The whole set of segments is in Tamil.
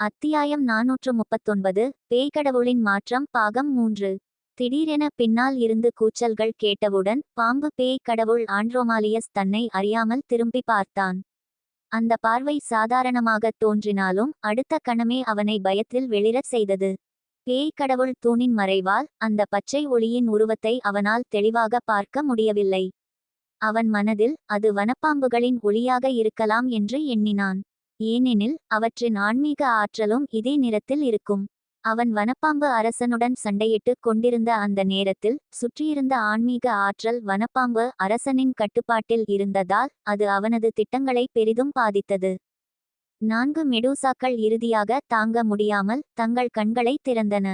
அத்தியாயம் நாநூற்று முப்பத்தொன்பது பேய்கடவுளின் மாற்றம் பாகம் மூன்று. திடீரென பின்னால் இருந்து கூச்சல்கள் கேட்டவுடன் பாம்பு பேய் கடவுள் ஆண்ட்ரோமாலியஸ் தன்னை அறியாமல் திரும்பி பார்த்தான். அந்த பார்வை சாதாரணமாகத் தோன்றினாலும் அடுத்த கணமே அவனை பயத்தில் வெளிரச் செய்தது. பேய் கடவுள் தூணின் மறைவால் அந்த பச்சை ஒளியின் உருவத்தை அவனால் தெளிவாக பார்க்க முடியவில்லை. அவன் மனதில் அது வனப்பாம்புகளின் ஒளியாக இருக்கலாம் என்று எண்ணினான். ஏனெனில் அவற்றின் ஆன்மீக ஆற்றலும் இதே நிறத்தில் இருக்கும். அவன் வனப்பாம்பு அரசனுடன் சண்டையிட்டு கொண்டிருந்த அந்த நேரத்தில் சுற்றியிருந்த ஆன்மீக ஆற்றல் வனப்பாம்பு அரசனின் கட்டுப்பாட்டில் இருந்ததால் அது அவனது திட்டங்களை பெரிதும் பாதித்தது. நான்கு மெடூசாக்கள் இறுதியாக தாங்க முடியாமல் தங்கள் கண்களை திறந்தன.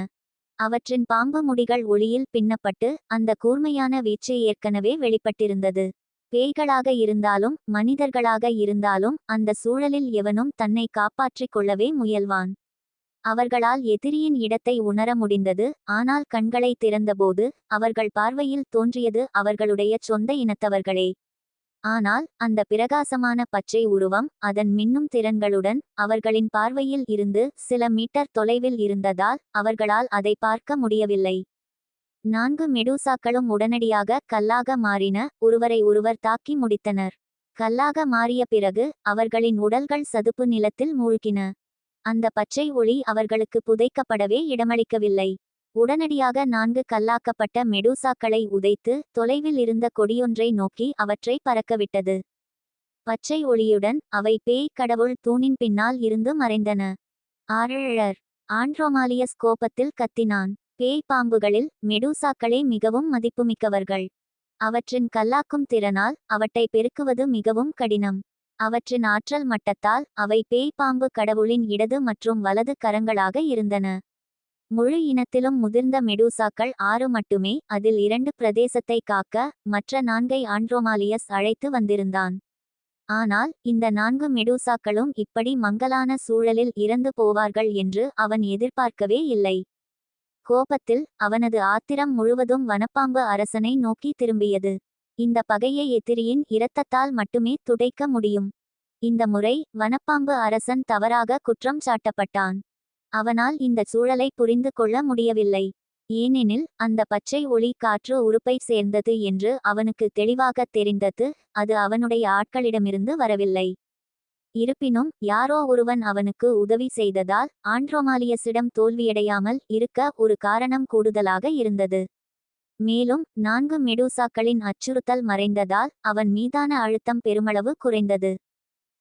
அவற்றின் பாம்பு முடிகள் ஒளியில் பின்னப்பட்டு அந்த கூர்மையான வீச்சு ஏற்கனவே வெளிப்பட்டிருந்தது. பேய்களாக இருந்தாலும் மனிதர்களாக இருந்தாலும் அந்த சூழலில் எவனும் தன்னை காப்பாற்றிக் கொள்ளவே முயல்வான். அவர்களால் எதிரியின் இடத்தை உணர முடிந்தது ஆனால் கண்களை திறந்தபோது அவர்கள் பார்வையில் தோன்றியது அவர்களுடைய சொந்த இனத்தவர்களே. ஆனால் அந்த பிரகாசமான பச்சை உருவம் அதன் மின்னும் திறன்களுடன் அவர்களின் பார்வையில் இருந்து சில மீட்டர் தொலைவில் இருந்ததால் அவர்களால் அதை பார்க்க முடியவில்லை. நான்கு மெடூசாக்களும் உடனடியாக கல்லாக மாறின ஒருவரை ஒருவர் தாக்கி முடித்தனர். கல்லாக மாறிய பிறகு அவர்களின் உடல்கள் சதுப்பு நிலத்தில் மூழ்கின. அந்த பச்சை ஒளி அவர்களுக்கு புதைக்கப்படவே இடமளிக்கவில்லை. உடனடியாக நான்கு கல்லாக்கப்பட்ட மெடூசாக்களை உதைத்து தொலைவில் இருந்த கொடியொன்றை நோக்கி அவற்றை பறக்கவிட்டது. பச்சை ஒளியுடன் அவை பேய் கடவுள் தூணின் பின்னால் இருந்து மறைந்தன. ஆரழர். ஆண்ட்ரோமாலியஸ் கோபத்தில் கத்தினான். பேய் பாம்புகளில் மெடூசாக்களே மிகவும் மதிப்புமிக்கவர்கள். அவற்றின் கல்லாக்கும் திறனால் அவற்றை பெருக்குவது மிகவும் கடினம். அவற்றின் ஆற்றல் மட்டத்தால் அவை பேய் பாம்பு கடவுளின் இடது மற்றும் வலது கரங்களாக இருந்தன. முழு இனத்திலும் முதிர்ந்த மெடூசாக்கள் ஆறு மட்டுமே அதில் இரண்டு பிரதேசத்தை காக்க மற்ற நான்கை ஆண்ட்ரோமாலியஸ் அழைத்து வந்திருந்தான். ஆனால் இந்த நான்கு மெடூசாக்களும் இப்படி மங்கலான சூழலில் இறந்து போவார்கள் என்று அவன் எதிர்பார்க்கவே இல்லை. கோபத்தில் அவனது ஆத்திரம் முழுவதும் வனப்பாம்பு அரசனை நோக்கி திரும்பியது. இந்த பகையை எதிரியின் இரத்தத்தால் மட்டுமே துடைக்க முடியும். இந்த முறை வனப்பாம்பு அரசன் தவறாக குற்றம் சாட்டப்பட்டான். அவனால் இந்த சூழலை புரிந்து கொள்ள முடியவில்லை. ஏனெனில் அந்த பச்சை ஒளி காற்று உறுப்பை சேர்ந்தது என்று அவனுக்கு தெளிவாக தெரிந்தது. அது அவனுடைய ஆட்களிடமிருந்து வரவில்லை. இருப்பினும் யாரோ ஒருவன் அவனுக்கு உதவி செய்ததால் ஆண்ட்ரோமாலியஸிடம் தோல்வியடையாமல் இருக்க ஒரு காரணம் கூடுதலாக இருந்தது. மேலும் நான்கு மெடூசாக்களின் அச்சுறுத்தல் மறைந்ததால் அவன் மீதான அழுத்தம் பெருமளவு குறைந்தது.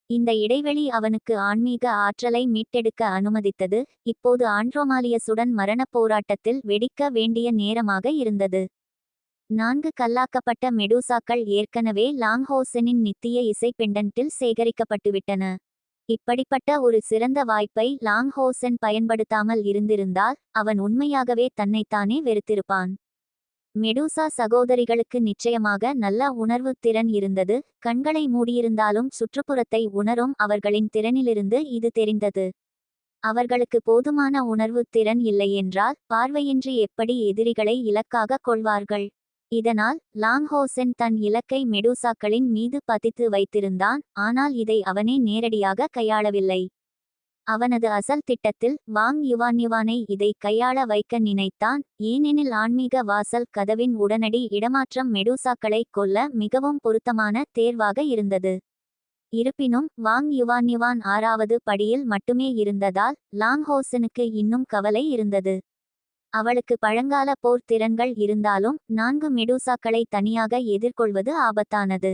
இந்த இடைவெளி அவனுக்கு ஆன்மீக ஆற்றலை மீட்டெடுக்க அனுமதித்தது இப்போது ஆண்ட்ரோமாலியஸுடன் மரணப் போராட்டத்தில் வெடிக்க வேண்டிய நேரமாக இருந்தது. நான்கு கல்லாக்கப்பட்ட மெடூசாக்கள் ஏற்கனவே லாங்ஹோசனின் நித்திய இசை பெண்டன்ட்டில் சேகரிக்கப்பட்டுவிட்டன. இப்படிப்பட்ட ஒரு சிறந்த வாய்ப்பை லாங்ஹோசன் பயன்படுத்தாமல் இருந்திருந்தால் அவன் உண்மையாகவே தன்னைத்தானே வெறுத்திருப்பான். மெடூசா சகோதரிகளுக்கு நிச்சயமாக நல்ல உணர்வு திறன் இருந்தது. கண்களை மூடியிருந்தாலும் சுற்றுப்புறத்தை உணரும் அவர்களின் திறனிலிருந்து இது தெரிந்தது. அவர்களுக்கு போதுமான உணர்வு திறன் இல்லையென்றால் பார்வையின்றி எப்படி எதிரிகளை இலக்காக கொள்வார்கள்? இதனால் லாங்ஹோசென் தன் இலக்கை மெடூசாக்களின் மீது பதித்து வைத்திருந்தான் ஆனால் இதை அவனே நேரடியாக கையாளவில்லை. அவனது அசல் திட்டத்தில் வாங் யுவான் யுவானை இதை கையாள வைக்க நினைத்தான் ஏனெனில் ஆன்மீக வாசல் கதவின் உடனடி இடமாற்றம் மெடூசாக்களை கொல்ல மிகவும் பொருத்தமான தேர்வாக இருந்தது. இருப்பினும் வாங் யுவான் யுவான் ஆறாவது படியில் மட்டுமே இருந்ததால் லாங்ஹோசனுக்கு இன்னும் கவலை இருந்தது. அவளுக்கு பழங்கால போர் திறன்கள் இருந்தாலும் நான்கு மெடூசாக்களை தனியாக எதிர்கொள்வது ஆபத்தானது.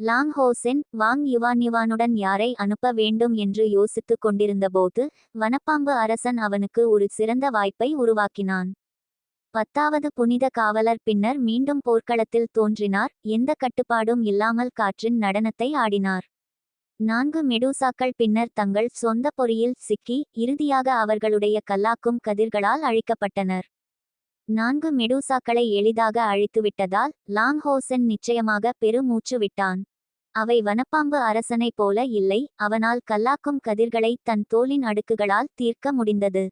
லாங் ஹோசென் வாங் யுவான் யுவானுடன் யாரை அனுப்ப வேண்டும் என்று யோசித்துக் கொண்டிருந்தபோது வனப்பாம்பு அரசன் அவனுக்கு ஒரு சிறந்த வாய்ப்பை உருவாக்கினான். பத்தாவது புனித காவலர் பின்னர் மீண்டும் போர்க்களத்தில் தோன்றினார் எந்த கட்டுப்பாடும் இல்லாமல் காற்றின் நடனத்தை ஆடினார். நான்கு மெடூசாக்கள் பின்னர் தங்கள் சொந்த பொறியில் சிக்கி இறுதியாக அவர்களுடைய கல்லாக்கும் கதிர்களால் அழிக்கப்பட்டனர். நான்கு மெடூசாக்களை எளிதாக அழித்துவிட்டதால் லாங்ஹோசன் நிச்சயமாக பெருமூச்சு விட்டான். அவை வனப்பாம்பு அரசனைப் போல இல்லை அவனால் கல்லாக்கும் கதிர்களை தன் தோலின் அடுக்குகளால் தீர்க்க முடிந்தது.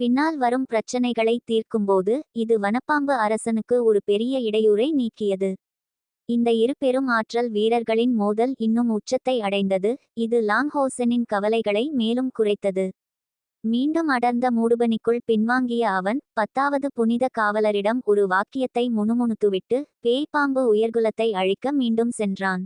பின்னால் வரும் பிரச்சனைகளை தீர்க்கும்போது இது வனப்பாம்பு அரசனுக்கு ஒரு பெரிய இடையூறை நீக்கியது. இந்த இரு பெரும் ஆற்றல் வீரர்களின் மோதல் இன்னும் உச்சத்தை அடைந்தது. இது லாங்ஹோசனின் கவலைகளை மேலும் குறைத்தது. மீண்டும் அடர்ந்த மூடுபனிக்குள் பின்வாங்கிய அவன் பத்தாவது புனித காவலரிடம் ஒரு வாக்கியத்தை முணுமுணுத்துவிட்டு பேய் பாம்பு உயர்குலத்தை அழிக்க மீண்டும் சென்றான்.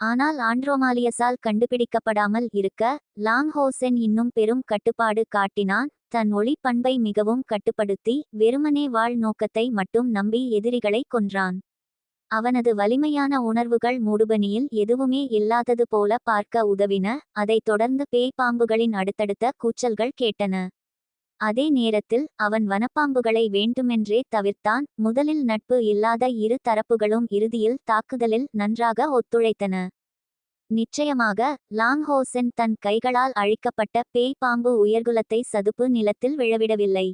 ஆனால் ஆண்ட்ரோமாலியஸால் கண்டுபிடிக்கப்படாமல் இருக்க லாங் ஹோசென் இன்னும் பெரும் கட்டுப்பாடு காட்டினான். தன் ஒளி பண்பை மிகவும் கட்டுப்படுத்தி வெறுமனே வாழ் நோக்கத்தை மட்டும் நம்பி எதிரிகளை கொன்றான். அவனது வலிமையான உணர்வுகள் மூடுபனியில் எதுவுமே இல்லாதது போல பார்க்க உதவின அதைத் தொடர்ந்து பேய் பாம்புகளின் அடுத்தடுத்த கூச்சல்கள் கேட்டன. அதே நேரத்தில் அவன் வனப்பாம்புகளை வேண்டுமென்றே தவிர்த்தான் முதலில் நட்பு இல்லாத இரு தரப்புகளும் இறுதியில் தாக்குதலில் நன்றாக ஒத்துழைத்தன. நிச்சயமாக லாங்ஹோசென் தன் கைகளால் அழிக்கப்பட்ட பேய் பாம்பு உயர்குலத்தை சதுப்பு நிலத்தில் விழவிடவில்லை.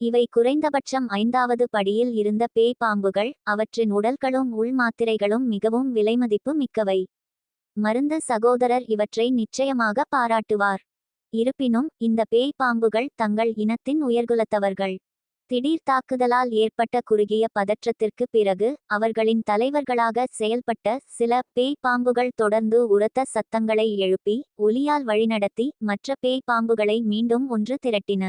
இவை குறைந்தபட்சம் ஐந்தாவது படியில் இருந்த பேய் பாம்புகள் அவற்றின் உடல்களும் உள் மாத்திரைகளும் மிகவும் விலைமதிப்பு மிக்கவை. மருந்து சகோதரர் இவற்றை நிச்சயமாக பாராட்டுவார். இருப்பினும் இந்த பேய் பாம்புகள் தங்கள் இனத்தின் உயர்குலத்தவர்கள். திடீர் தாக்குதலால் ஏற்பட்ட குறுகிய பதற்றத்திற்கு பிறகு அவர்களின் தலைவர்களாக செயல்பட்ட சில பேய் பாம்புகள் தொடர்ந்து உரத்த சத்தங்களை எழுப்பி ஒலியால் வழிநடத்தி மற்ற பேய் பாம்புகளை மீண்டும் ஒன்று திரட்டின.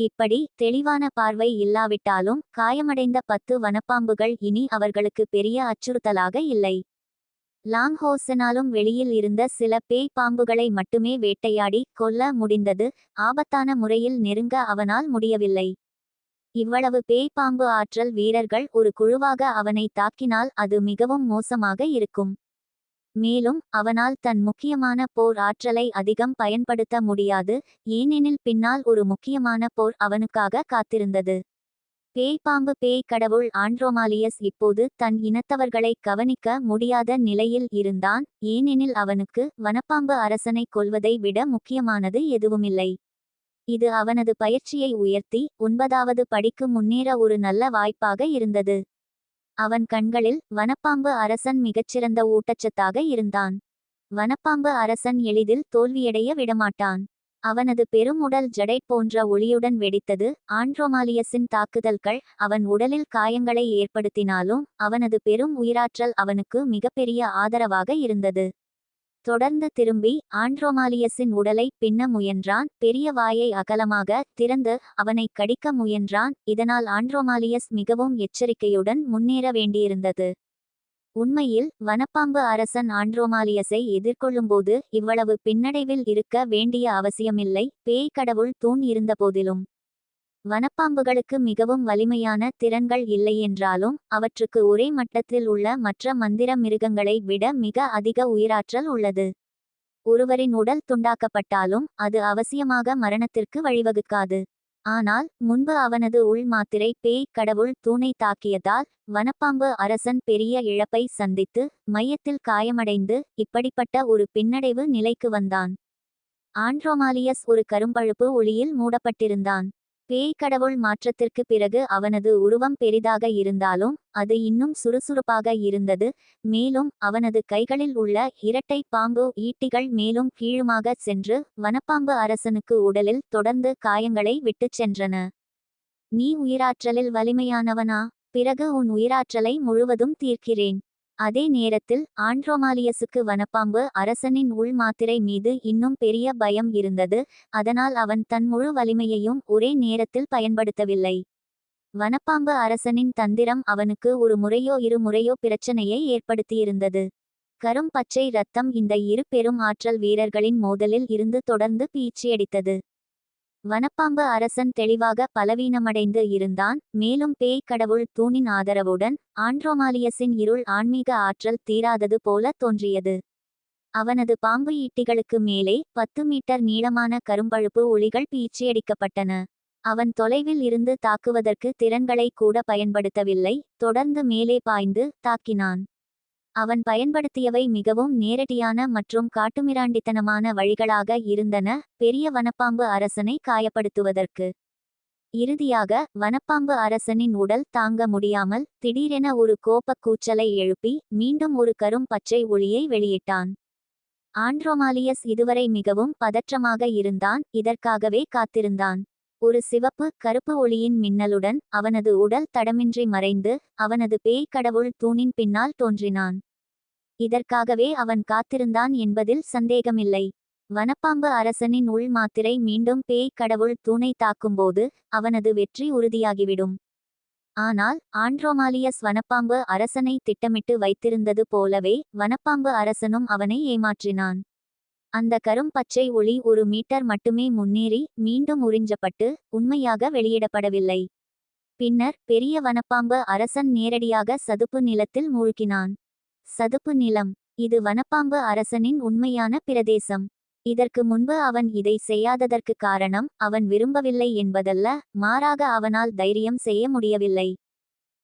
இப்படி தெளிவான பார்வை இல்லாவிட்டாலும் காயமடைந்த பத்து வனப்பாம்புகள் இனி அவர்களுக்கு பெரிய அச்சுறுத்தலாக இல்லை. லாங்ஹோசனாலும் வெளியில் இருந்த சில பேய் பாம்புகளை மட்டுமே வேட்டையாடி கொல்ல முடிந்தது ஆபத்தான முறையில் நெருங்க அவனால் முடியவில்லை. இவ்வளவு பேய் பாம்பு ஆற்றல் வீரர்கள் ஒரு குழுவாக அவனை தாக்கினால் அது மிகவும் மோசமாக இருக்கும். மேலும் அவனால் தன் முக்கியமான போர் ஆற்றலை அதிகம் பயன்படுத்த முடியாது ஏனெனில் பின்னால் ஒரு முக்கியமான போர் அவனுக்காக காத்திருந்தது. பேய் பாம்பு பேய் கடவுள் ஆண்ட்ரோமாலியஸ் இப்போது தன் இனத்தவர்களை கவனிக்க முடியாத நிலையில் இருந்தான் ஏனெனில் அவனுக்கு வனப்பாம்பு அரசனை கொல்வதை விட முக்கியமானது எதுவுமில்லை. இது அவனது பயிற்சியை உயர்த்தி ஒன்பதாவது படிக்கு முன்னேற ஒரு நல்ல வாய்ப்பாக இருந்தது. அவன் கண்களில் வனப்பாம்பு அரசன் மிகச்சிறந்த ஊட்டச்சத்தாக இருந்தான். வனப்பாம்பு அரசன் எளிதில் தோல்வியடைய விடமாட்டான். அவனது பெரும் உடல் ஜடை போன்ற ஒளியுடன் வெடித்தது ஆண்ட்ரோமாலியஸின் தாக்குதல்கள் அவன் உடலில் காயங்களை ஏற்படுத்தினாலும் அவனது பெரும் உயிராற்றல் அவனுக்கு மிகப்பெரிய ஆதரவாக இருந்தது. தொடர்ந்து திரும்பி ஆண்ட்ரோமாலியஸின் உடலை பின்ன முயன்றான். பெரிய வாயை அகலமாக திறந்து அவனை கடிக்க முயன்றான். இதனால் ஆண்ட்ரோமாலியஸ் மிகவும் எச்சரிக்கையுடன் முன்னேற வேண்டியிருந்தது. உண்மையில் வனப்பாம்பு அரசன் ஆண்ட்ரோமாலியஸை எதிர்கொள்ளும்போது இவ்வளவு பின்னடைவில் இருக்க வேண்டிய அவசியமில்லை. பேய் கடவுள் தூண் இருந்தபோதிலும். வனப்பாம்புகளுக்கு மிகவும் வலிமையான திறன்கள் இல்லையென்றாலும் அவற்றுக்கு ஒரே மட்டத்தில் உள்ள மற்ற மந்திர மிருகங்களை விட மிக அதிக உயிராற்றல் உள்ளது. ஒருவரின் உடல் துண்டாக்கப்பட்டாலும் அது அவசியமாக மரணத்திற்கு வழிவகுக்காது. ஆனால் முன்பு அவனது உள் மாத்திரை பேய் கடவுள் தூணை தாக்கியதால் வனப்பாம்பு அரசன் பெரிய இழப்பை சந்தித்து மையத்தில் காயமடைந்து இப்படிப்பட்ட ஒரு பின்னடைவு நிலைக்கு வந்தான். ஆண்ட்ரோமாலியஸ் ஒரு கரும்பழுப்பு ஒளியில் மூடப்பட்டிருந்தான். பேய் கடவுள் மாற்றத்திற்கு பிறகு அவனது உருவம் பெரிதாக இருந்தாலும் அது இன்னும் சுறுசுறுப்பாக இருந்தது. மேலும் அவனது கைகளில் உள்ள இரட்டை பாம்பு ஈட்டிகள் மேலும் கீழுமாக சென்று வனப்பாம்பு அரசனுக்கு உடலில் தொடர்ந்து காயங்களை விட்டுச் சென்றன. நீ உயிராற்றலில் வலிமையானவனா? பிறகு உன் உயிராற்றலை முழுவதும் தீர்க்கிறேன். அதே நேரத்தில் ஆண்ட்ரோமாலியஸுக்கு வனப்பாம்பு அரசனின் உள் மாத்திரை மீது இன்னும் பெரிய பயம் இருந்தது அதனால் அவன் தன் முழு வலிமையையும் ஒரே நேரத்தில் பயன்படுத்தவில்லை. வனப்பாம்பு அரசனின் தந்திரம் அவனுக்கு ஒரு முறையோ இரு முறையோ பிரச்சனையை ஏற்படுத்தியிருந்தது. கரும் பச்சை ரத்தம் இந்த இரு பெரும் ஆற்றல் வீரர்களின் மோதலில் இருந்து தொடர்ந்து பீச்சியடித்தது. வனப்பாம்பு அரசன் தெளிவாக பலவீனமடைந்து இருந்தான். மேலும் பேய் கடவுள் தூணின் ஆதரவுடன் ஆண்ட்ரோமாலியஸின் இருள் ஆன்மீக ஆற்றல் தீராதது போல தோன்றியது. அவனது பாம்பு ஈட்டிகளுக்கு மேலே பத்து மீட்டர் நீளமான கரும்பழுப்பு ஒளிகள் பீச்சியடிக்கப்பட்டன. அவன் தொலைவில் இருந்து தாக்குவதற்கு திறன்களை கூட பயன்படுத்தவில்லை. தொடர்ந்து மேலே பாய்ந்து தாக்கினான். அவன் பயன்படுத்தியவை மிகவும் நேரடியான மற்றும் காட்டுமிராண்டித்தனமான வழிகளாக இருந்தன பெரிய வனப்பாம்பு அரசனை காயப்படுத்துவதற்கு. இறுதியாக வனப்பாம்பு அரசனின் உடல் தாங்க முடியாமல் திடீரென ஒரு கோபக் கூச்சலை எழுப்பி மீண்டும் ஒரு கரும் பச்சை ஒளியை வெளியிட்டான். ஆண்ட்ரோமாலியஸ் இதுவரை மிகவும் பதற்றமாக இருந்தான் இதற்காகவே காத்திருந்தான். ஒரு சிவப்பு கருப்பு ஒளியின் மின்னலுடன் அவனது உடல் தடமின்றி மறைந்து அவனது பேய் கடவுள் தூணின் பின்னால் தோன்றினான். இதற்காகவே அவன் காத்திருந்தான் என்பதில் சந்தேகமில்லை. வனப்பாம்பு அரசனின் உள் மாத்திரை மீண்டும் பேய் கடவுள் தூணை தாக்கும்போது அவனது வெற்றி உறுதியாகிவிடும். ஆனால் ஆண்ட்ரோமாலியஸ் வனப்பாம்பு அரசனை திட்டமிட்டு வைத்திருந்தது போலவே வனப்பாம்பு அரசனும் அவனை ஏமாற்றினான். அந்த கரும் பச்சை ஒளி ஒரு மீட்டர் மட்டுமே முன்னேறி மீண்டும் உறிஞ்சப்பட்டு உண்மையாக வெளியிடப்படவில்லை. பின்னர் பெரிய வனப்பாம்பு அரசன் நேரடியாக சதுப்பு நிலத்தில் மூழ்கினான். சதுப்பு நிலம். இது வனப்பாம்பு அரசனின் உண்மையான பிரதேசம். இதற்கு முன்பு அவன் இதை செய்யாததற்கு காரணம் அவன் விரும்பவில்லை என்பதல்ல மாறாக அவனால் தைரியம் செய்ய முடியவில்லை.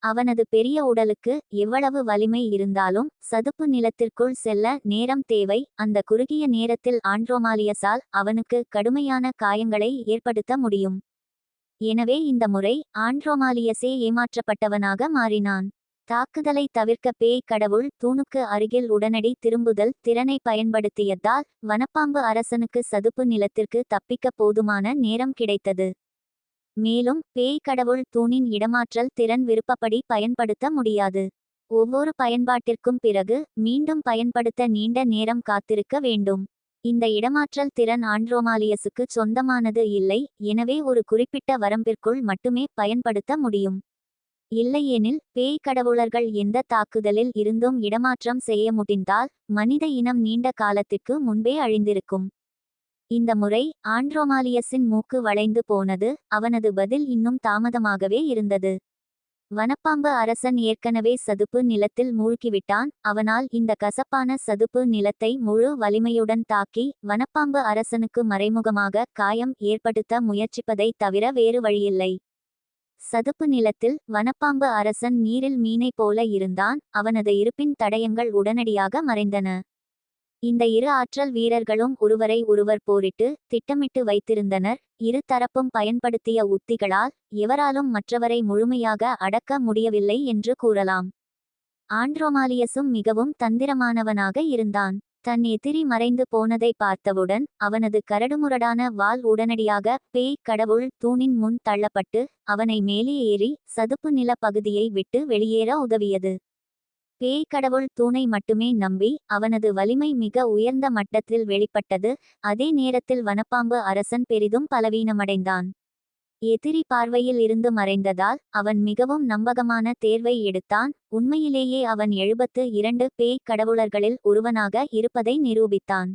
அவனது பெரிய உடலுக்கு எவ்வளவு வலிமை இருந்தாலும் சதுப்பு நிலத்திற்குள் செல்ல நேரம் தேவை. அந்த குறுகிய நேரத்தில் ஆண்ட்ரோமாலியஸால் அவனுக்கு கடுமையான காயங்களை ஏற்படுத்த முடியும். எனவே இந்த முறை ஆண்ட்ரோமாலியஸே ஏமாற்றப்பட்டவனாக மாறினான். தாக்குதலை தவிர்க்க பேய் கடவுள் தூணுக்கு அருகில் உடனடி திரும்புதல் திறனை பயன்படுத்தியதால் வனப்பாம்பு அரசனுக்கு சதுப்பு நிலத்திற்கு தப்பிக்க போதுமான நேரம் கிடைத்தது. மேலும் பேய் கடவுள் தூணின் இடமாற்றல் திறன் விருப்பப்படி பயன்படுத்த முடியாது. ஒவ்வொரு பயன்பாட்டிற்கும் பிறகு மீண்டும் பயன்படுத்த நீண்ட நேரம் காத்திருக்க வேண்டும். இந்த இடமாற்றல் திறன் ஆண்ட்ரோமாலியஸுக்கு சொந்தமானது இல்லை எனவே ஒரு குறிப்பிட்ட வரம்பிற்குள் மட்டுமே பயன்படுத்த முடியும். இல்லையெனில் பேய் கடவுளர்கள் எந்த தாக்குதலில் இருந்தும் இடமாற்றம் செய்ய முடிந்தால் மனித இனம் நீண்ட காலத்திற்கு முன்பே அழிந்திருக்கும். இந்த முறை ஆண்ட்ரோமாலியஸின் மூக்கு வளைந்து போனது அவனது பதில் இன்னும் தாமதமாகவே இருந்தது. வனப்பாம்பு அரசன் ஏற்கனவே சதுப்பு நிலத்தில் மூழ்கிவிட்டான் அவனால் இந்த கசப்பான சதுப்பு நிலத்தை முழு வலிமையுடன் தாக்கி வனப்பாம்பு அரசனுக்கு மறைமுகமாக காயம் ஏற்படுத்த முயற்சிப்பதை தவிர வேறு வழியில்லை. சதுப்பு நிலத்தில் வனப்பாம்பு அரசன் நீரில் மீனைப் போல இருந்தான் அவனது இருப்பின் தடயங்கள் உடனடியாக மறைந்தன. இந்த இரு ஆற்றல் வீரர்களும் ஒருவரை ஒருவர் போரிட்டு திட்டமிட்டு வைத்திருந்தனர். இரு தரப்பும் பயன்படுத்திய உத்திகளால் எவராலும் மற்றவரை முழுமையாக அடக்க முடியவில்லை என்று கூறலாம். ஆண்ட்ரோமாலியஸும் மிகவும் தந்திரமானவனாக இருந்தான். தன் எதிரி மறைந்து போனதை பார்த்தவுடன் அவனது கரடுமுரடான வாள் உடனடியாக பேய் கடவுள் தூணின் முன் தள்ளப்பட்டு அவனை மேலே ஏறி சதுப்பு நில பகுதியை விட்டு வெளியேற உதவியது. பேய் கடவுள் தூணை மட்டுமே நம்பி அவனது வலிமை மிக உயர்ந்த மட்டத்தில் வெளிப்பட்டது. அதே நேரத்தில் வனப்பாம்பு அரசன் பெரிதும் பலவீனமடைந்தான். எதிரி பார்வையில் இருந்து மறைந்ததால் அவன் மிகவும் நம்பகமான தேர்வை எடுத்தான். உண்மையிலேயே அவன் எழுபத்து இரண்டு பேய் கடவுளர்களில் ஒருவனாக இருப்பதை நிரூபித்தான்.